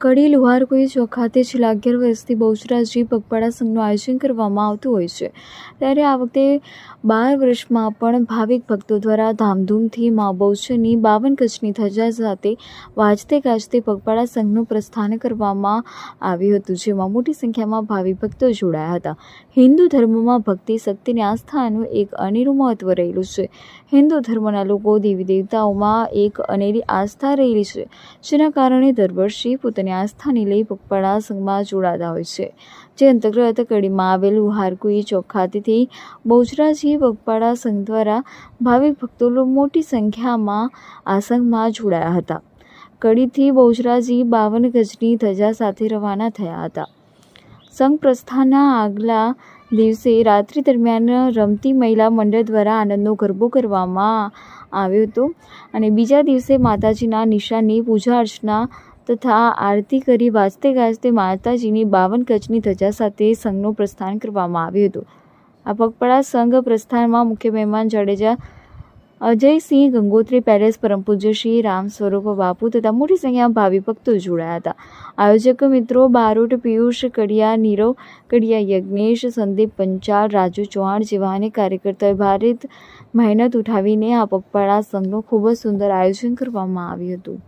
કડી લુહારકોઈ ચોક ખાતે છેલ્લા અગિયાર વર્ષથી બહુચરાજી પગપાળા સંઘનું આયોજન કરવામાં આવતું હોય છે. ત્યારે આ વખતે બાર વર્ષમાં પણ ભાવિક ભક્તો દ્વારા ધામધૂમથી મા બહુચરની બાવન કચ્છની ધજા સાથે વાજતે ગાજતે પગપાળા સંઘનું પ્રસ્થાન કરવામાં આવ્યું હતું, જેમાં મોટી સંખ્યામાં ભાવિક ભક્તો જોડાયા હતા. હિન્દુ ધર્મમાં ભક્તિ શક્તિની આસ્થાનું એક અનેરું મહત્વ રહેલું છે. હિન્દુ ધર્મના લોકો દેવી દેવતાઓમાં એક અનેરી આસ્થા રહેલી છે, જેના કારણે દર વર્ષે પોતાની આસ્થાને લઈ પગપાળા સંઘમાં જોડાતા હોય છે. જે અંતર્ગત કડીમાં આવેલું હારકુઈ ચોક ખાતેથી બહુચરાજી પગપાળા સંઘ દ્વારા ભાવિક ભક્તો મોટી સંખ્યામાં આ સંઘમાં જોડાયા હતા. કડીથી બહુચરાજી બાવન ગજની ધજા સાથે રવાના થયા હતા. સંઘ પ્રસ્થાનના આગલા દિવસે રાત્રિ દરમિયાન રમતી મહિલા મંડળ દ્વારા આનંદનો ગરબો કરવામાં આવ્યો હતો અને બીજા દિવસે માતાજીના નિશાનની પૂજા અર્ચના તથા આરતી કરી વાજતે ગાજતે માતાજીની બાવન કચ્છની ધજા સાથે સંઘનું પ્રસ્થાન કરવામાં આવ્યું હતું. આ પગપળા સંઘ પ્રસ્થાનમાં મુખ્ય મહેમાન જાડેજા અજયસિંહ ગંગોત્રી પેલેસ, પરમ પૂજ્ય શ્રી રામ સ્વરૂપ, બાપુ તથા મોટી સંખ્યામાં ભાવિ ભક્તો જોડાયા હતા. આયોજક મિત્રો બારોટ, પિયુષ, કડિયા, નીરવ, કડિયા, યજ્ઞેશ, સંદીપ પંચાલ, રાજુ ચૌહાણ જેવા અનેક કાર્યકર્તાઓએ ભારે મહેનત ઉઠાવીને આ પગપાળા સંઘનું ખૂબ જ સુંદર આયોજન કરવામાં આવ્યું હતું.